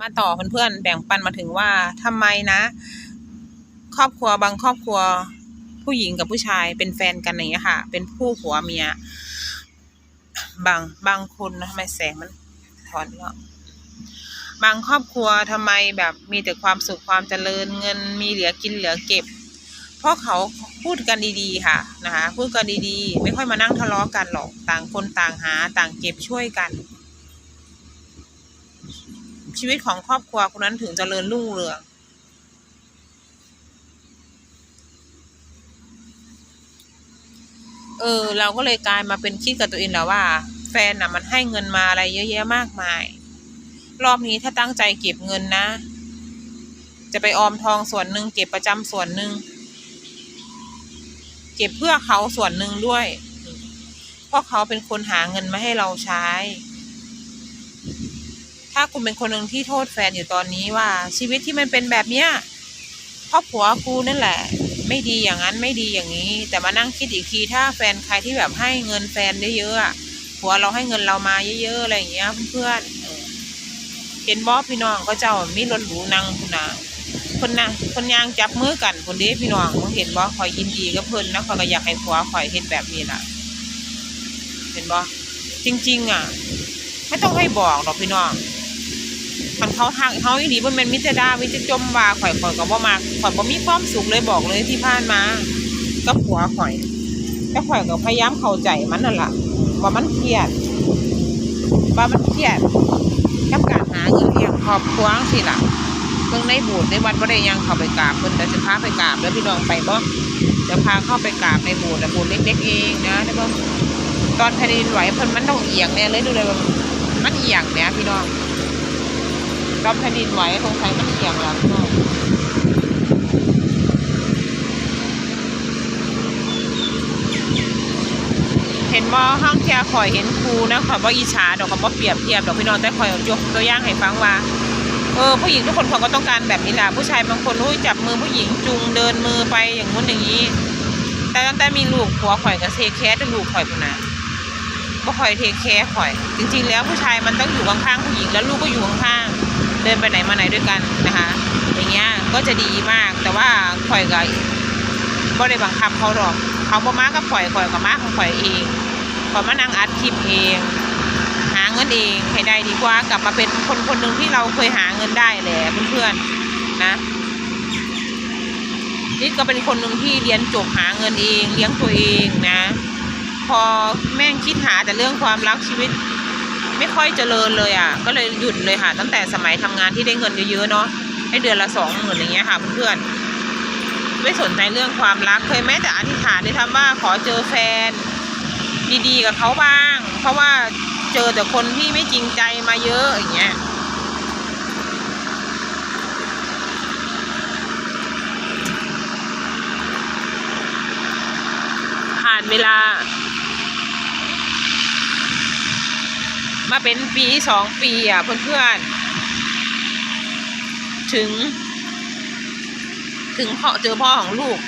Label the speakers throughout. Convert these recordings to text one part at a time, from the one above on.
Speaker 1: มาต่อเพื่อนๆแบ่งปันมาถึงว่าทำไมนะ ครอบครัวบางครอบครัวผู้หญิงกับผู้ชายเป็นแฟนกันอย่างเงี้ยค่ะ เป็นผู้ผัวเมีย บางบางคนนะทำไมแสงมันถอนเนาะบางครอบครัวทำไมแบบมีแต่ความสุขความเจริญเงินมีเหลือกินเหลือเก็บ เพราะเขาพูดกันดีๆค่ะนะคะพูดกันดีๆ ไม่ค่อยมานั่งทะเลาะกันหรอกต่างคนต่างหาต่างเก็บช่วยกัน ชีวิตของครอบครัวคนนั้นถึงจเจริญรุ่งเรือง เออ เราก็เลยกลายมาเป็นคิดกับตัวเองแล้วว่า แฟนน่ะมันให้เงินมาอะไรเยอะแยะมากมาย รอบนี้ถ้าตั้งใจเก็บเงินนะ จะไปออมทองส่วนหนึ่งเก็บประจำส่วนหนึ่งเก็บเพื่อเขาส่วนหนึ่งด้วย เพราะเขาเป็นคนหาเงินมาให้เราใช้ ถ้าคุณเป็นคนหนึ่งที่โทษแฟนอยู่ตอนนี้ว่า ชีวิตที่มันเป็นแบบเนี้ยเพราะผัวกูนั่นแหละ ไม่ดีอย่างนั้นไม่ดีอย่างนี้ แต่มานั่งคิดอีกทีถ้าแฟนใครที่แบบให้เงินแฟนเยอะๆอะผัวเราให้เงินเรามาเยอะๆอะไรอย่างเงี้ยเพื่อนๆเห็นบอสพี่น้องก็เจ้ามีรถหรูนั่งคุณนะคนนะคนยางจับมือกันคนเด้พี่น้องมึงเห็นบอสคอยยินดีกับเพิ่นนะคอยก็อยากให้ผัวคอยเห็นแบบนี้ล่ะ เห็นบอสจริง ๆ อะ ไม่ต้องให้บอกหรอกพี่น้อง มันเขาทางเขาอีดีมันเป็นมิตรดาวิจจมว่าข่อยข่อยก็บ่มาข่อยบ่มีความสุขเลยบอกเลยที่ผ่านมาก็ผัวข่อยแต่ข่อยก็พยายามเข้าใจมันนั่นล่ะว่ามันเครียดว่ามันเครียดกับการหาเงินเลี้ยงครอบครัวสิล่ะเพิ่งในโบูดในวัดบ่ได้ยังเข้าไปกราบเพิ่นจะพาไปกราบแล้วพี่น้องไปบ่เดี๋ยวพาเข้าไปกราบในบูดแต่บูดเล็กๆเองนะแต่ว่าตอนแผ่นดินไหวเพิ่นมันต้องเอียงเนี่ยเลยดูเลยว่ามันเอียงเนี่ยพี่น้อง รอบแผ่นดินไหวสงสัยมันเอียงแล้วพี่น้องเห็นว่าห้างแค่ข่อยเห็นครูนะข่อยว่าอิจฉาดอกข่อยว่าเปรียบเทียบดอกพี่น้องแต่ข่อยยกตัวอย่างให้ฟังว่าเออผู้หญิงทุกคนเขาก็ต้องการแบบนี้แหละผู้ชายบางคนอุ้ยจับมือผู้หญิงจูงเดินมือไปอย่างงู้นอย่างนี้ แต่ตั้งแต่มีลูกผัวข่อยกับเทคแคร์แต่ลูกข่อยพุ่นนะก็ข่อยเทคแคร์ข่อย จริง ๆ แล้วผู้ชายมันต้องอยู่ข้างๆผู้หญิงแล้วลูกก็อยู่ข้างๆ เดินไปไหนมาไหนด้วยกันนะคะ อย่างเงี้ยก็จะดีมากแต่ว่าข่อยก็บ่ได้บังคับเขาหรอกเขาบ่มากับข่อยข่อยก็มาของข่อยเองข่อยมานั่งอัดคลิปเอง หาเงินเองให้ได้ดีกว่ากลับมาเป็นคนคนหนึ่งที่เราเคยหาเงินได้แหละเพื่อนๆนะนี่ก็เป็นคนหนึ่งที่เรียนจบหาเงินเอง เลี้ยงตัวเองนะ พอแม่งคิดหาแต่เรื่องความรักชีวิต ไม่ค่อยเจริญเลยอะ ก็เลยหยุดเลยค่ะ ตั้งแต่สมัยทำงานที่ได้เงินเยอะๆเนาะให้เดือนละสองหมื่นอย่างเงี้ยค่ะเพื่อนๆไม่สนใจเรื่องความรักเคยแม้แต่อธิษฐานได้ทำว่าขอเจอแฟน ดีๆกับเขาบ้าง เพราะว่าเจอแต่คนที่ไม่จริงใจมาเยอะอย่างเงี้ยผ่านเวลา มาเป็นปีสองปีอะเพื่อนๆ ถึง ถึงพ่อเจอพ่อของลูก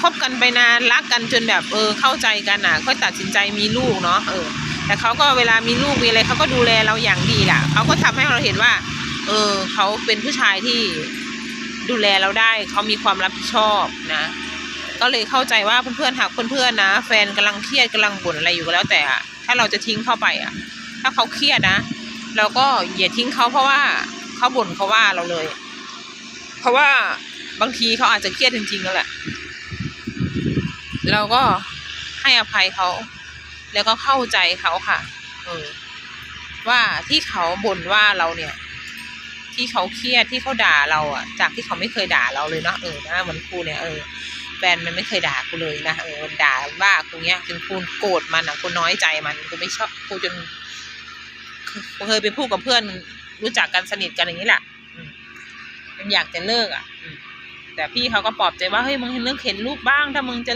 Speaker 1: คบกันไปนานรักกันจนแบบเออเข้าใจกันอะ ค่อยตัดสินใจมีลูกเนาะเออ แต่เขาก็เวลามีลูกมีอะไรเขาก็ดูแลเราอย่างดีแหละเขาก็ทำให้เราเห็นว่า เออเขาเป็นผู้ชายที่ดูแลเราได้เขามีความรับผิดชอบนะ ก็เลยเข้าใจว่าเพื่อนๆหากเพื่อนๆนะ แฟนกำลังเครียดกำลังบ่นอะไรอยู่ก็แล้วแต่ถ้าเราจะทิ้งเข้าไปอะ ถ้าเขาเครียดนะเราก็อย่าทิ้งเขาเพราะว่าเขาบ่นเขาว่าเราเลย เพราะว่าบางทีเขาอาจจะเครียดจริงๆนั่นแหละเราก็ให้อภัยเขา แล้วก็เข้าใจเขาค่ะเออว่าที่เขาบ่นว่าเราเนี่ย ที่เขาเครียดที่เขาด่าเราอะ จากที่เขาไม่เคยด่าเราเลยเนาะเออนะเหมือนครูเนี่ยเออแฟนมันไม่เคยด่ากูเลยนะเออมันด่าว่ากูเนี้ยจนกูโกรธมันอะกูน้อยใจมันกูไม่ชอบกูจน เคยไปพูดกับเพื่อนรู้จักกันสนิทกันอย่างนี้แหละมันอยากจะเลิกอะแต่พี่เขาก็ปลอบใจว่าเฮ้ยมึงนึกเห็นลูกบ้างถ้ามึงจะ